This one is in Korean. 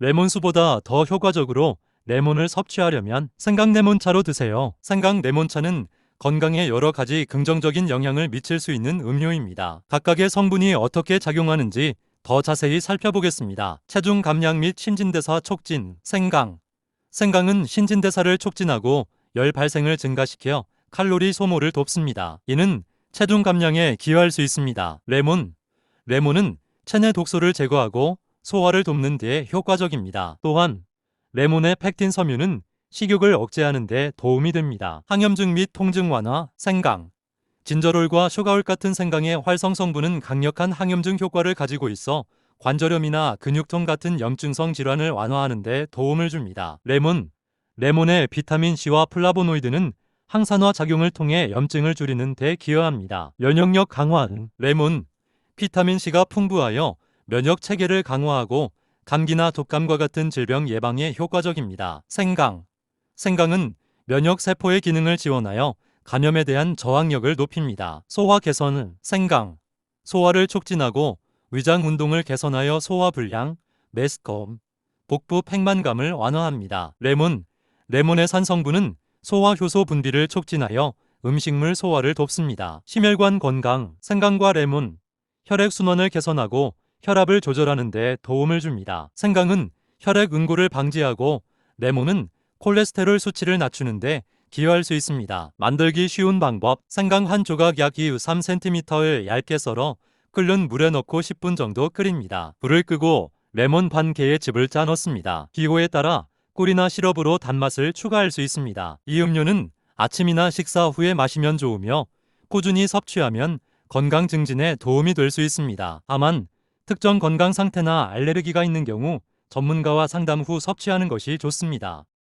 레몬수보다 더 효과적으로 레몬을 섭취하려면 생강 레몬차로 드세요. 생강 레몬차는 건강에 여러 가지 긍정적인 영향을 미칠 수 있는 음료입니다. 각각의 성분이 어떻게 작용하는지 더 자세히 살펴보겠습니다. 체중 감량 및 신진대사 촉진, 생강. 생강은 신진대사를 촉진하고 열 발생을 증가시켜 칼로리 소모를 돕습니다. 이는 체중 감량에 기여할 수 있습니다. 레몬. 레몬은 체내 독소를 제거하고 소화를 돕는 데 효과적입니다. 또한 레몬의 펙틴 섬유는 식욕을 억제하는 데 도움이 됩니다. 항염증 및 통증 완화, 생강. 진저롤과 슈가올 같은 생강의 활성 성분은 강력한 항염증 효과를 가지고 있어 관절염이나 근육통 같은 염증성 질환을 완화하는 데 도움을 줍니다. 레몬. 레몬의 비타민 C와 플라보노이드는 항산화 작용을 통해 염증을 줄이는 데 기여합니다. 면역력 강화. 레몬. 비타민 C가 풍부하여 면역 체계를 강화하고 감기나 독감과 같은 질병 예방에 효과적입니다. 생강. 생강은 면역 세포의 기능을 지원하여 감염에 대한 저항력을 높입니다. 소화 개선은 생강. 소화를 촉진하고 위장 운동을 개선하여 소화 불량, 메스컴, 복부 팽만감을 완화합니다. 레몬. 레몬의 산성분은 소화 효소 분비를 촉진하여 음식물 소화를 돕습니다. 심혈관 건강, 생강과 레몬, 혈액 순환을 개선하고 혈압을 조절하는 데 도움을 줍니다. 생강은 혈액 응고를 방지하고 레몬은 콜레스테롤 수치를 낮추는데 기여할 수 있습니다. 만들기 쉬운 방법 생강 한 조각 약 2, 3cm를 얇게 썰어 끓는 물에 넣고 10분 정도 끓입니다. 불을 끄고 레몬 반 개의 즙을 짜 넣습니다. 기호에 따라 꿀이나 시럽으로 단맛을 추가할 수 있습니다. 이 음료는 아침이나 식사 후에 마시면 좋으며 꾸준히 섭취하면 건강 증진에 도움이 될 수 있습니다. 다만 특정 건강 상태나 알레르기가 있는 경우 전문가와 상담 후 섭취하는 것이 좋습니다.